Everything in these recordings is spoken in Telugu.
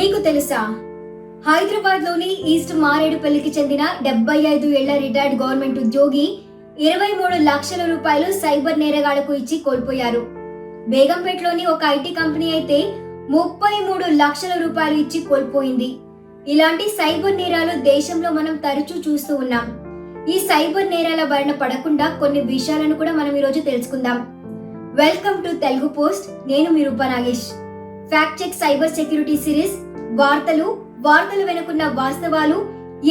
నీకు తెలుసా? హైదరాబాద్లోని ఈస్ట్ మారేడుపల్లికి చెందిన డెబ్బై ఐదు ఏళ్ళ రిటైర్డ్ గవర్నమెంట్ ఉద్యోగి ఇరవై మూడు లక్షల రూపాయలు సైబర్ నేరగాళ్ళకు ఇచ్చి కోల్పోయారు. బేగంపేటలోని ఒక ఐటీ కంపెనీ అయితే ముప్పై మూడు లక్షల రూపాయలు ఇచ్చి కోల్పోయింది. ఇలాంటి సైబర్ నేరాలు దేశంలో మనం తరచూ చూస్తూ ఉన్నాం. ఈ సైబర్ నేరాల బారిన పడకుండా కొన్ని విషయాలను కూడా మనం ఈరోజు తెలుసుకుందాం. Welcome to Telugu post. నేను మీ Rupa Nagesh. Fact check cyber security series వార్తలు వార్తలు వెనుకున్న వాస్తవాలు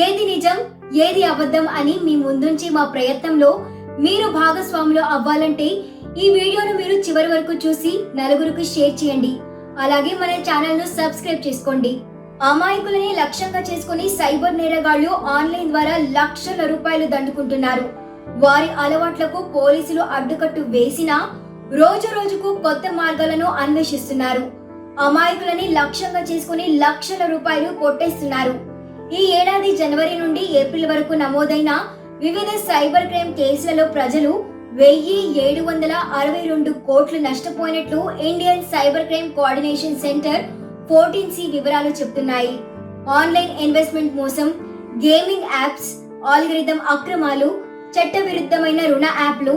ఏది నిజం ఏది అబద్ధం అని మీ ముందుంచి మా ప్రయత్నంలో మీరు భాగస్వాములు అవ్వాలంటే ఈ వీడియోను మీరు చివరి వరకు చూసి నలుగురికి షేర్ చేయండి. అలాగే మన ఛానల్ను సబ్స్క్రైబ్ చేసుకోండి. అమాయకులని లక్ష్యంగా చేసుకుని సైబర్ నేరగాళ్ళు ఆన్లైన్ ద్వారా లక్షల రూపాయలు దండుకుంటున్నారు. వారి అలవాట్లకు పోలీసులు అడ్డుకట్టు వేసినా రోజు రోజుకు కొత్త మార్గాలను అన్వేషిస్తున్నారు. అమాయకులని లక్ష్యంగా చేసుకుని లక్షల రూపాయలు కొట్టేస్తున్నారు. ఈ ఏడాది జనవరి నుండి ఏప్రిల్ వరకు నమోదైన వివిధ సైబర్ క్రైమ్ కేసులలో ప్రజలు వెయ్యి ఏడు వందల అరవై రెండు కోట్లు నష్టపోయినట్లు Indian cyber crime coordination centre fourteen C వివరాలు చెప్తున్నాయి. ఆన్లైన్ ఇన్వెస్ట్మెంట్ మోసం గేమింగ్ యాప్స్ ఆల్గరిథం అక్రమాలు చట్టవిరుద్ధమైన రుణ యాప్లు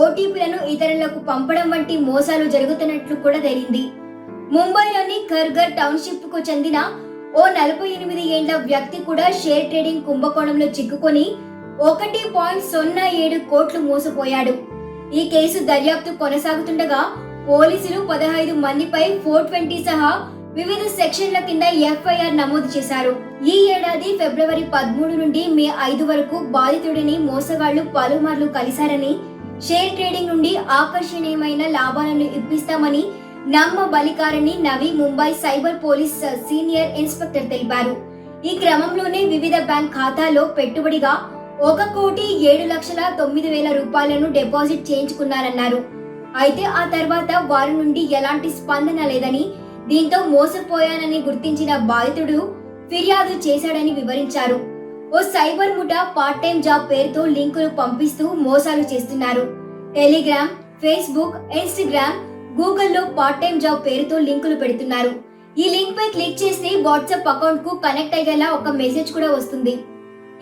ఓటీపీలను ఇతరులకు పంపడం వంటి మోసాలు జరుగుతున్నట్లు కూడా తెలియంది ముంబైలోని ఖర్గర్ టౌన్షిప్కు చెందిన ఓ నలభై ఎనిమిది ఏండ్ల వ్యక్తి కూడా షేర్ ట్రేడింగ్ కుంభకోణంలో చిక్కుకొని ఒకటి పాయింట్ సున్నా ఏడు కోట్లు మోసపోయాడు. ఈ కేసు దర్యాప్తు కొనసాగుతుండగా పోలీసులు పదహైదు మందిపై ఫోర్ ట్వంటీ సహా వివిధ సెక్షన్ల కింద ఎఫ్ఐఆర్ నమోదు చేశారు. ఈ ఏడాది ఫిబ్రవరి పదమూడు నుండి మే ఐదు వరకు బాధితుడిని మోసగాళ్ళు పలుమార్లు కలిశారని షేర్ ట్రేడింగ్ నుండి ఆకర్షణీయమైన లాభాలను ఇప్పిస్తామని నమ్మ బలికారని Navi Mumbai cyber police senior inspector తెలిపారు. ఈ క్రమంలోనే వివిధ బ్యాంక్ ఖాతాలో పెట్టుబడిగా ఒక కోటి ఏడు లక్షల తొమ్మిది వేల రూపాయలను డిపాజిట్ చేయించుకున్నారన్నారు. అయితే ఆ తర్వాత వారి నుండి ఎలాంటి స్పందన లేదని దీంతో మోసపోయానని గుర్తించిన బాధితుడు ఫిర్యాదు చేశాడని వివరించారు. ఓ సైబర్ ముఠా పార్ట్ టైం జాబ్ పేరుతో లింకులు పంపిస్తూ మోసాలు చేస్తున్నారు. టెలిగ్రామ్ ఫేస్బుక్ ఇన్స్టాగ్రామ్ గూగుల్లో పార్ట్ టైం జాబ్ పేరుతో లింకులు పెడుతున్నారు. ఈ లింక్ పై క్లిక్ చేస్తే వాట్సాప్ అకౌంట్కు కనెక్ట్ అయ్యేలా ఒక మెసేజ్ కూడా వస్తుంది.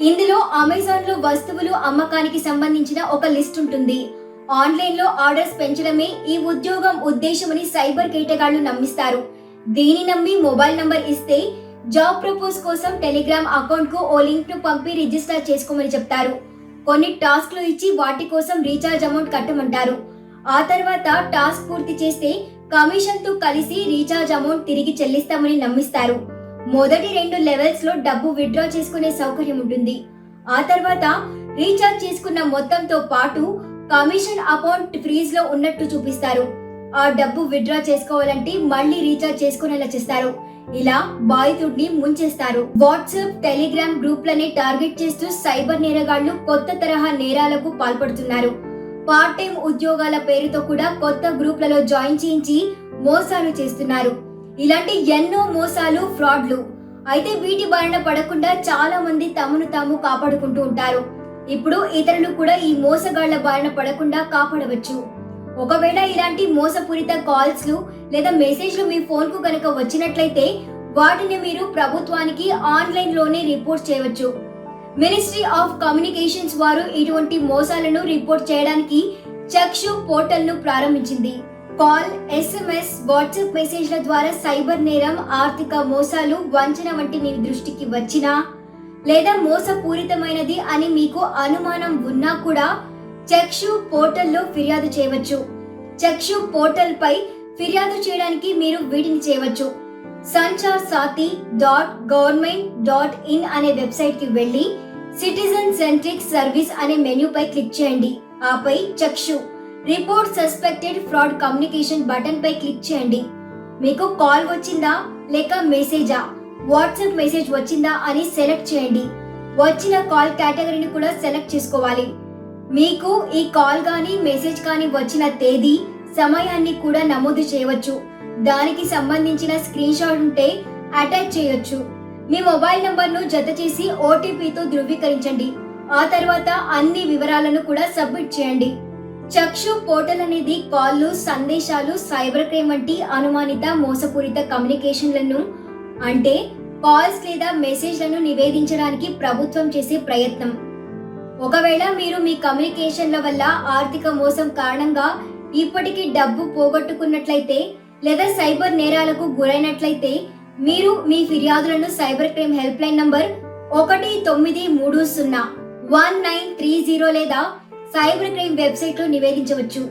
ఇందులో అమెజాన్లో వస్తువులు అమ్మకానికి సంబంధించిన ఒక లిస్ట్ ఉంటుంది. ఆన్లైన్లో ఆర్డర్స్ పెంచడమే ఈ ఉద్యోగం ఉద్దేశమని సైబర్ కేటగాళ్ళు నమ్మిస్తారు. దీని నమ్మి మొబైల్ నంబర్ ఇస్తే జాబ్ ప్రపోజ్ కోసం టెలిగ్రామ్ అకౌంట్కు ఓ లింక్ను పంపి రిజిస్టర్ చేసుకోమని చెప్తారు. కొన్ని టాస్క్లు ఇచ్చి వాటి కోసం రీఛార్జ్ అమౌంట్ కట్టమంటారు. ఆ తర్వాత టాస్క్ పూర్తి చేస్తే కమిషన్తో కలిసి రీఛార్జ్ అమౌంట్ తిరిగి చెల్లిస్తామని నమ్మిస్తారు. మొదటి రెండు లెవెల్స్లో డబ్బు విత్డ్రా చేసుకునే సౌకర్యం ఉంటుంది. ఆ తర్వాత రీఛార్జ్ చేసుకున్న మొత్తంతో పాటు కమిషన్ అకౌంట్ ఫ్రీజ్లో ఉన్నట్టు చూపిస్తారు. ఆ డబ్బు విత్డ్రా చేసుకోవాలంటే మళ్ళీ రీఛార్జ్ చేసుకునేలా చేస్తారు. ఇలా బాధితుడిని ముంచేస్తారు. వాట్సాప్ టెలిగ్రామ్ గ్రూప్లని టార్గెట్ చేస్తూ సైబర్ నేరగాళ్ళు కొత్త తరహా నేరాలకు పాల్పడుతున్నారు. పార్ట్ టైం ఉద్యోగాల పేరుతో కూడా కొత్త గ్రూప్లలో జాయిన్ చేయించి మోసాలు చేస్తున్నారు. ఇలాంటి ఎన్నో మోసాలు ఫ్రాడ్లు. అయితే వీటి బారిన పడకుండా చాలా మంది తమను తాము కాపాడుకుంటూ ఉంటారు. ఇప్పుడు ఇతరులు కూడా ఈ మోసగాళ్ళ బారిన పడకుండా కాపాడవచ్చు. ఒకవేళ ఇలాంటి మోసపూరిత కాల్స్లు లేదా మెసేజ్లు మీ ఫోన్కు కనుక వచ్చినట్లయితే వాటిని మీరు ప్రభుత్వానికి ఆన్లైన్లోనే రిపోర్ట్ చేయవచ్చు. మినిస్ట్రీ ఆఫ్ కమ్యూనికేషన్స్ వారు ఇటువంటి మోసాలను రిపోర్ట్ చేయడానికి చక్షు పోర్టల్ను ప్రారంభించింది. కాల్ ఎస్ఎంఎస్ వాట్సాప్ మెసేజ్ల ద్వారా సైబర్ నేరం ఆర్థిక మోసాలు వంచన వంటి మీ దృష్టికి వచ్చినా లేదా మోసపూరితమైనది అని మీకు అనుమానం ఉన్నా కూడా చక్షు పోర్టల్లో ఫిర్యాదు చేయవచ్చు. చక్షు పోర్టల్ పై ఫిర్యాదు చేయడానికి మీరు వీటిని చేయవచ్చు. Sanchar Saathi dot government dot in అనే వెబ్సైట్కి వెళ్ళి సిటిజన్ సెంట్రిక్ సర్వీస్ అనే మెనూపై పై క్లిక్ చేయండి. ఆపై Chakshu. Report suspected fraud communication button పై క్లిక్ చేయండి. మీకు కాల్ వచ్చిందా లేక మెసేజా? వాట్సాప్ మెసేజ్ వచ్చిందా అని సెలెక్ట్ చేయండి. వచ్చిన కాల్ కేటగిరీని కూడా సెలెక్ట్ చేసుకోవాలి. మీకు ఈ కాల్ కానీ మెసేజ్ కానీ వచ్చిన తేదీ సమయాన్ని కూడా నమోదు చేయవచ్చు. దానికి సంబంధించిన స్క్రీన్ షాట్ ఉంటే అటాచ్ చేయొచ్చు. మీ మొబైల్ నంబర్ను జత చేసి ఓటీపీతో ధృవీకరించండి. ఆ తర్వాత అన్ని వివరాలను కూడా సబ్మిట్ చేయండి. చక్షు పోర్టల్ అనేది కాల్లు సందేశాలు సైబర్ క్రైమ్ వంటి అనుమానిత మోసపూరిత కమ్యూనికేషన్లను అంటే కాల్స్ లేదా మెసేజ్లను నివేదించడానికి ప్రభుత్వం చేసే ప్రయత్నం. ఒకవేళ మీరు మీ కమ్యూనికేషన్ల వల్ల ఆర్థిక మోసం కారణంగా ఇప్పటికీ డబ్బు పోగొట్టుకున్నట్లయితే లేదా సైబర్ నేరాలకు గురైనట్లయితే మీరు మీ ఫిర్యాదులను cyber crime help line number ఒకటి తొమ్మిది మూడు సున్నా వన్ నైన్ త్రీ జీరో లేదా సైబర్ క్రైమ్ వెబ్సైట్లో నివేదించవచ్చు.